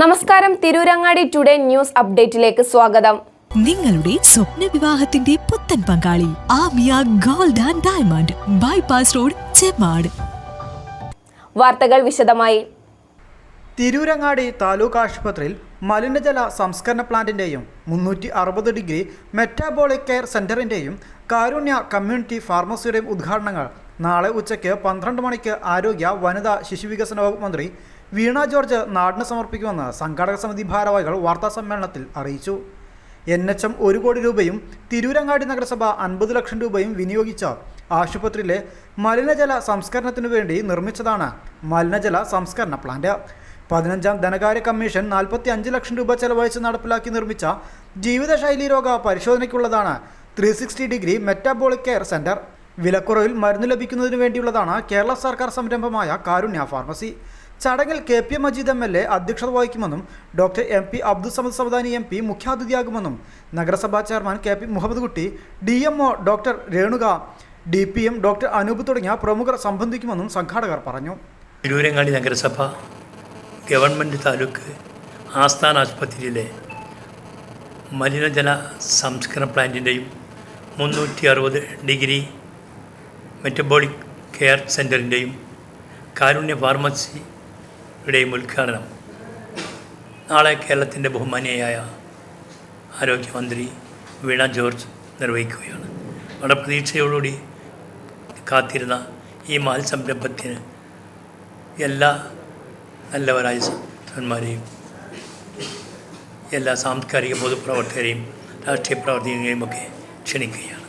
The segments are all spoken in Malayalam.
നമസ്കാരം. തിരൂരങ്ങാടി ടുഡേ ന്യൂസ് അപ്ഡേറ്റിലേക്ക് സ്വാഗതം. നിങ്ങളുടെ സ്വപ്ന വിവാഹത്തിന്റെ പുത്തൻ പങ്കാളി Amiya gold and diamond bypass road Chemmad വാർത്തകൾ വിശദമായി. തിരൂരങ്ങാടി താലൂക്ക് ആശുപത്രിയിൽ മലിനജല സംസ്കരണ പ്ലാന്റിന്റെയും മുന്നൂറ്റി അറുപത് ഡിഗ്രി മെറ്റാബോളിക് കെയർ സെന്ററിന്റെയും കാരുണ്യ കമ്മ്യൂണിറ്റി ഫാർമസിയുടെയും ഉദ്ഘാടനങ്ങൾ നാളെ ഉച്ചയ്ക്ക് പന്ത്രണ്ട് മണിക്ക് ആരോഗ്യ വനിതാ ശിശുവികസന വകുപ്പ് മന്ത്രി വീണ ജോർജ് നാടിന് സമർപ്പിക്കുമെന്ന് സംഘാടക സമിതി ഭാരവാഹികൾ വാർത്താ സമ്മേളനത്തിൽ അറിയിച്ചു. എൻ എച്ച് എം ഒരു കോടി രൂപയും തിരൂരങ്ങാടി നഗരസഭ അൻപത് ലക്ഷം രൂപയും വിനിയോഗിച്ച ആശുപത്രിയിലെ മലിനജല സംസ്കരണത്തിനു വേണ്ടി നിർമ്മിച്ചതാണ് മലിനജല സംസ്കരണ പ്ലാന്റ്. പതിനഞ്ചാം ധനകാര്യ കമ്മീഷൻ നാൽപ്പത്തി അഞ്ച് ലക്ഷം രൂപ ചെലവഴിച്ച് നടപ്പിലാക്കി നിർമ്മിച്ച ജീവിതശൈലി രോഗ പരിശോധനയ്ക്കുള്ളതാണ് three sixty degree metabolic care centre. വിലക്കുറവിൽ മരുന്ന് ലഭിക്കുന്നതിനു വേണ്ടിയുള്ളതാണ് കേരള സർക്കാർ സംരംഭമായ കാരുണ്യ ഫാർമസി. ചടങ്ങിൽ K P Majeed M L A അധ്യക്ഷത വഹിക്കുമെന്നും doctor M P Abdul Samad Samadani M P മുഖ്യാതിഥിയാകുമെന്നും നഗരസഭാ chairman K P Muhammad Kutty D M O doctor Renuka D P M doctor Anoop തുടങ്ങിയ പ്രമുഖർ സംബന്ധിക്കുമെന്നും സംഘാടകർ പറഞ്ഞു. തിരൂരങ്ങാടി നഗരസഭ ഗവൺമെന്റ് താലൂക്ക് ആസ്ഥാന ആശുപത്രിയിലെ മലിനജല സംസ്കരണ പ്ലാന്റിന്റെയും മുന്നൂറ്റി അറുപത് ഡിഗ്രി മെറ്റബോളിക് കെയർ സെന്ററിന്റെയും കാരുണ്യ ഫാർമസിയുടെയും ഉദ്ഘാടനം. നാളെ കേരളത്തിന്റെ ബഹുമാനിയായ ആരോഗ്യമന്ത്രി വീണ ജോർജ് നിർവഹിക്കുകയാണ്. വളരെ പ്രതീക്ഷയോടുകൂടി കാത്തിരുന്ന ഈ മഹൽ സംരംഭത്തിന് എല്ലാ നല്ലവരായ സന്മാരെയും എല്ലാ സാംസ്കാരിക പൊതുപ്രവർത്തകരെയും രാഷ്ട്രീയ പ്രവർത്തകരെയും ഒക്കെ ക്ഷണിക്കുകയാണ്.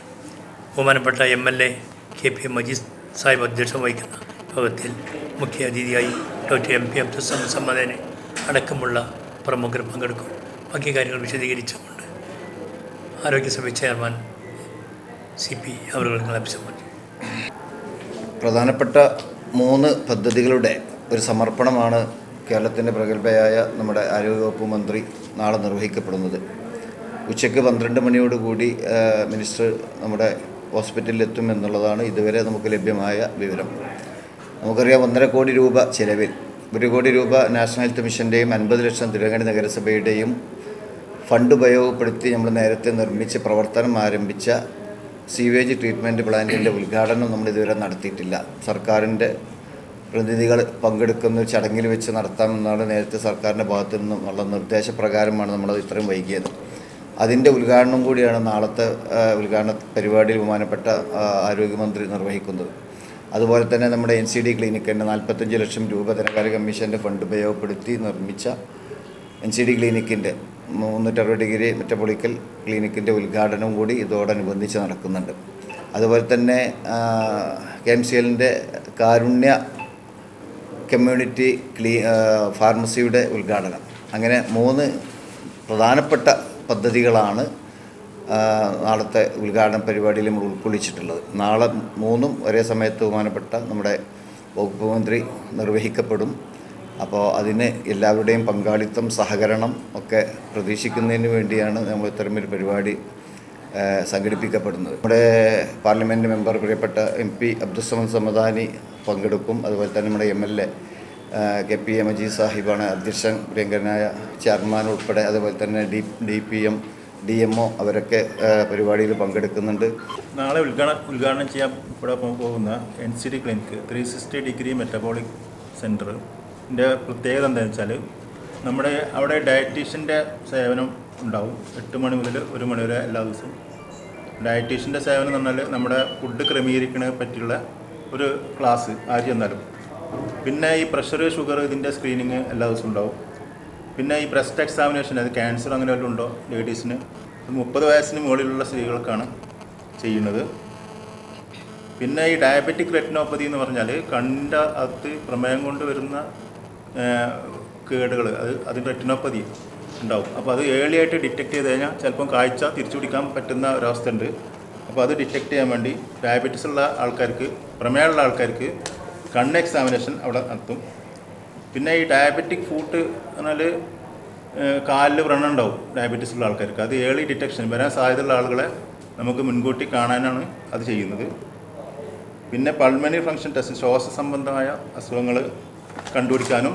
ബഹുമാനപ്പെട്ട M L A K P Majeed Sahib അധ്യക്ഷം വഹിക്കുന്ന യോഗത്തിൽ മുഖ്യ അതിഥിയായി ഡോക്ടർ എം പി അബ്ദുൽ സമ്മദനെ അടക്കമുള്ള പ്രമുഖർ പങ്കെടുക്കും ബാക്കി കാര്യങ്ങൾ വിശദീകരിച്ചുകൊണ്ട് ആരോഗ്യസഭ ചെയർമാൻ സി പി അവരുകൾ അഭിസംബന്ധിച്ചു പ്രധാനപ്പെട്ട മൂന്ന് പദ്ധതികളുടെ ഒരു സമർപ്പണമാണ് കേരളത്തിന്റെ പ്രഗത്ഭയായ നമ്മുടെ ആരോഗ്യവകുപ്പ് മന്ത്രി നാളെ നിർവഹിക്കപ്പെടുന്നത്. ഉച്ചയ്ക്ക് പന്ത്രണ്ട് മണിയോടുകൂടി മിനിസ്റ്റർ നമ്മുടെ ഹോസ്പിറ്റലിൽ എത്തും എന്നുള്ളതാണ് ഇതുവരെ നമുക്ക് ലഭ്യമായ വിവരം. നമുക്കറിയാം ഒന്നര കോടി രൂപ ചിലവിൽ ഒരു കോടി രൂപ നാഷണൽ ഹെൽത്ത് മിഷന്റെയും അൻപത് ലക്ഷം തിരുവനന്തപുരം നഗരസഭയുടെയും ഫണ്ട് ഉപയോഗപ്പെടുത്തി നമ്മൾ നേരത്തെ നിർമ്മിച്ച് പ്രവർത്തനം ആരംഭിച്ച സീവേജ് ട്രീറ്റ്മെന്റ് പ്ലാന്റിന്റെ ഉദ്ഘാടനം നമ്മൾ ഇതുവരെ നടത്തിയിട്ടില്ല. സർക്കാരിന്റെ പ്രതിനിധികൾ പങ്കെടുക്കുന്ന ചടങ്ങിൽ വെച്ച് നടത്താമെന്നാണ് നേരത്തെ സർക്കാരിന്റെ ഭാഗത്തു നിന്നും ഉള്ള നിർദ്ദേശപ്രകാരമാണ് നമ്മളത് ഇത്രയും വൈകിയത്. അതിന്റെ ഉദ്ഘാടനം കൂടിയാണ് നാളത്തെ ഉദ്ഘാടന പരിപാടിയിൽ ബഹുമാനപ്പെട്ട ആരോഗ്യമന്ത്രി നിർവഹിക്കുന്നത്. അതുപോലെ തന്നെ നമ്മുടെ എൻ സി ഡി ക്ലിനിക്കിന്റെ നാൽപ്പത്തഞ്ച് ലക്ഷം രൂപ ധനകാര്യ കമ്മീഷന്റെ ഫണ്ട് ഉപയോഗപ്പെടുത്തി നിർമ്മിച്ച എൻ സി ഡി ക്ലിനിക്കിന്റെ മുന്നൂറ്ററുപത് ഡിഗ്രി മെറ്റബോളിക്കൽ ക്ലിനിക്കിന്റെ ഉദ്ഘാടനം കൂടി ഇതോടനുബന്ധിച്ച് നടക്കുന്നുണ്ട്. അതുപോലെ തന്നെ കെ എം സി എല്ലിന്റെ കാരുണ്യ കമ്മ്യൂണിറ്റി ക്ലീ ഫാർമസിയുടെ ഉദ്ഘാടനം. അങ്ങനെ മൂന്ന് പ്രധാനപ്പെട്ട പദ്ധതികളാണ് നാളത്തെ ഉദ്ഘാടന പരിപാടിയിൽ നമ്മൾ ഉൾക്കൊള്ളിച്ചിട്ടുള്ളത്. നാളെ മൂന്നും ഒരേ സമയത്ത് ബഹുമാനപ്പെട്ട നമ്മുടെ വകുപ്പ് മന്ത്രി നിർവഹിക്കപ്പെടും. അപ്പോൾ അതിന് എല്ലാവരുടെയും പങ്കാളിത്തം സഹകരണം ഒക്കെ പ്രതീക്ഷിക്കുന്നതിന് വേണ്ടിയാണ് നമ്മൾ ഇത്തരമൊരു പരിപാടി സംഘടിപ്പിക്കപ്പെടുന്നത്. നമ്മുടെ പാർലമെന്റ് മെമ്പർ പ്രിയപ്പെട്ട എം പി അബ്ദുസമൻ സമദാനി പങ്കെടുക്കും. അതുപോലെ തന്നെ നമ്മുടെ M L A K P A Majeed സാഹിബാണ് അധ്യക്ഷൻ പ്രിയങ്കരനായ ചെയർമാൻ ഉൾപ്പെടെ അതുപോലെ തന്നെ D D P M D M O അവരൊക്കെ പരിപാടിയിൽ പങ്കെടുക്കുന്നുണ്ട്. നാളെ ഉദ്ഘാടനം ഉദ്ഘാടനം ചെയ്യാൻ ഇവിടെ പോകുന്ന N C D clinic three sixty degree metabolic സെന്ററിന്റെ പ്രത്യേകത എന്താണെന്ന് വെച്ചാൽ നമ്മുടെ അവിടെ ഡയറ്റീഷ്യന്റെ സേവനം ഉണ്ടാവും. എട്ട് മണി മുതൽ ഒരു മണി വരെ എല്ലാ ദിവസവും. ഡയറ്റീഷ്യന്റെ സേവനം എന്ന് പറഞ്ഞാൽ നമ്മുടെ ഫുഡ് ക്രമീകരിക്കണ പറ്റിയുള്ള ഒരു ക്ലാസ് ആര് ചെന്നാലും. പിന്നെ ഈ പ്രഷർ ഷുഗർ ഇതിന്റെ സ്ക്രീനിങ് എല്ലാ ദിവസവും ഉണ്ടാവും. പിന്നെ ഈ ബ്രസ്റ്റ് എക്സാമിനേഷൻ അത് ക്യാൻസർ അങ്ങനെ വല്ലതും ഉണ്ടോ? ലേഡീസിന് മുപ്പത് വയസ്സിന് മുകളിലുള്ള സ്ത്രീകൾക്കാണ് ചെയ്യുന്നത്. പിന്നെ ഈ ഡയബറ്റിക് റെറ്റിനോപ്പതി എന്ന് പറഞ്ഞാൽ കണ്ണിന്റെ അകത്ത് പ്രമേയം കൊണ്ട് വരുന്ന കേടുകൾ അത് അതിന്റെ റെറ്റിനോപ്പതി ഉണ്ടാവും. അപ്പോൾ അത് ഏർലി ആയിട്ട് ഡിറ്റക്ട് ചെയ്ത് കഴിഞ്ഞാൽ ചിലപ്പം കാഴ്ച തിരിച്ചു പിടിക്കാൻ പറ്റുന്ന ഒരവസ്ഥ ഉണ്ട്. അപ്പോൾ അത് ഡിറ്റക്ട് ചെയ്യാൻ വേണ്ടി ഡയബറ്റീസ് ഉള്ള ആൾക്കാർക്ക് പ്രമേയമുള്ള ആൾക്കാർക്ക് കണ്ണ് എക്സാമിനേഷൻ അവിടെ നടത്തും. പിന്നെ ഈ ഡയബറ്റിക് ഫൂട്ട് പറഞ്ഞാൽ കാലിൽ വ്രണം ഉണ്ടാവും ഡയബറ്റീസ് ഉള്ള ആൾക്കാർക്ക്. അത് ഏർലി ഡിറ്റക്ഷൻ വരാൻ സാധ്യതയുള്ള ആളുകളെ നമുക്ക് മുൻകൂട്ടി കാണാനാണ് അത് ചെയ്യുന്നത്. പിന്നെ പൾമണറി ഫങ്ഷൻ ടെസ്റ്റ് ശ്വാസ സംബന്ധമായ അസുഖങ്ങൾ കണ്ടുപിടിക്കാനും.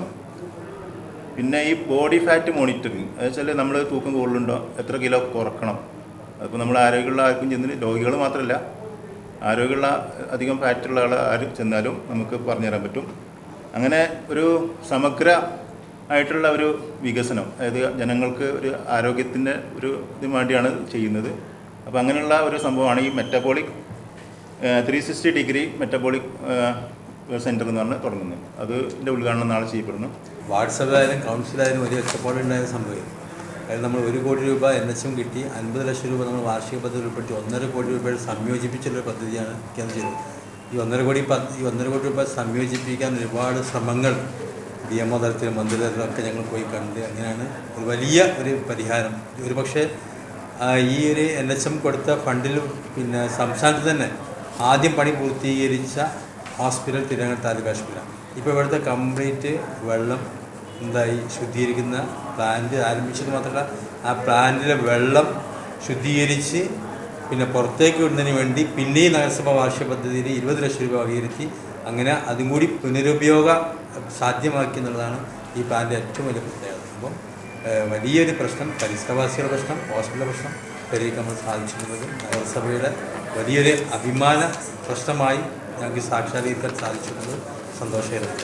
പിന്നെ ഈ ബോഡി ഫാറ്റ് മോണിറ്ററിങ് അത് വെച്ചാൽ നമ്മൾ തൂക്കം കൂടുതലുണ്ടോ എത്ര കിലോ കുറക്കണം. അതിപ്പോൾ നമ്മൾ ആരോഗ്യമുള്ള ആർക്കും ചെന്നിട്ട് രോഗികൾ മാത്രമല്ല ആരോഗ്യമുള്ള അധികം ഫാറ്റുള്ള ആൾ ആര് ചെന്നാലും നമുക്ക് പറഞ്ഞുതരാൻ പറ്റും. അങ്ങനെ ഒരു സമഗ്ര ആയിട്ടുള്ള ഒരു വികസനം അതായത് ജനങ്ങൾക്ക് ഒരു ആരോഗ്യത്തിന്റെ ഒരു ഇതിന് വേണ്ടിയാണ് ചെയ്യുന്നത്. അപ്പോൾ അങ്ങനെയുള്ള ഒരു സംഭവമാണ് ഈ metabolic three sixty degree metabolic centre എന്ന് പറഞ്ഞ് തുടങ്ങുന്നത്. അതിന്റെ ഉദ്ഘാടനം നാളെ ചെയ്യപ്പെടുന്നു. വാട്സപ്പായാലും കൗൺസിലായാലും വലിയ ഒറ്റപ്പാടുണ്ടായ സംഭവം അതായത് നമ്മൾ ഒരു കോടി രൂപ എൻ എച്ച് കിട്ടി അൻപത് ലക്ഷം രൂപ നമ്മൾ വാർഷിക പദ്ധതി ഉൾപ്പെടുത്തി ഒന്നര കോടി രൂപയുടെ സംയോജിപ്പിച്ചുള്ള പദ്ധതിയാണ് കേന്ദ്ര ചെയ്തത്. ഈ ഒന്നര കോടി ഈ ഒന്നര കോടി രൂപ സംയോജിപ്പിക്കാൻ ഒരുപാട് ശ്രമങ്ങൾ ഡി എം ഒ തലത്തിലും മന്ത്രിതലത്തിലൊക്കെ ഞങ്ങൾ പോയി കണ്ട് അങ്ങനെയാണ് ഒരു വലിയ ഒരു പരിഹാരം. ഒരു പക്ഷേ ഈ ഒരു എൻ എച്ച് എം കൊടുത്ത ഫണ്ടിൽ പിന്നെ സംസ്ഥാനത്ത് തന്നെ ആദ്യം പണി പൂർത്തീകരിച്ച ഹോസ്പിറ്റൽ തിരുവനന്തപുരം താലൂക്ക് ആശുപത്രിയാണ് ഇപ്പോൾ ഇവിടുത്തെ കംപ്ലീറ്റ് വെള്ളം എന്തായി? ശുദ്ധീകരിക്കുന്ന പ്ലാന്റ് ആരംഭിച്ചത് മാത്രമല്ല ആ പ്ലാന്റിലെ വെള്ളം ശുദ്ധീകരിച്ച് പിന്നെ പുറത്തേക്ക് വിടുന്നതിന് വേണ്ടി പിന്നെയും നഗരസഭ വാർഷിക പദ്ധതിയിൽ ഇരുപത് ലക്ഷം രൂപ വകയിരുത്തി അങ്ങനെ അതും കൂടി പുനരുപയോഗ സാധ്യമാക്കി എന്നുള്ളതാണ് ഈ പ്ലാന്റ് ഏറ്റവും വലിയ പ്രത്യേകത. അപ്പം വലിയൊരു പ്രശ്നം പരിസരവാസികളുടെ പ്രശ്നം ഹോസ്പിറ്റൽ പ്രശ്നം പരിഹരിക്കാൻ നമ്മൾ സാധിച്ചിട്ടുള്ളത് നഗരസഭയുടെ വലിയൊരു അഭിമാന പ്രശ്നമായി ഞങ്ങൾക്ക് സാക്ഷാത്കരിക്കാൻ സാധിച്ചിട്ടുള്ളത് സന്തോഷകരമാണ്.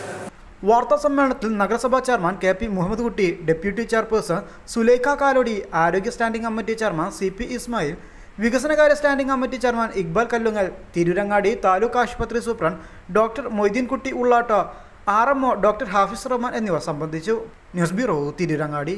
വാർത്താ സമ്മേളനത്തിൽ നഗരസഭാ ചെയർമാൻ കെ പി മുഹമ്മദ് കുട്ടി ഡെപ്യൂട്ടി ചെയർപേഴ്സൺ സുലൈഖ കാലോടി ആരോഗ്യ standing committee chairman C P Ismail വികസനകാര്യ standing committee chairman Iqbal Kallungal Tirurangadi taluk ആശുപത്രി superintendent doctor Moideenkutty ഉള്ളാട്ട R M O doctor Hafiz Rahman എന്നിവർ സംബന്ധിച്ചു. News bureau Tirurangadi.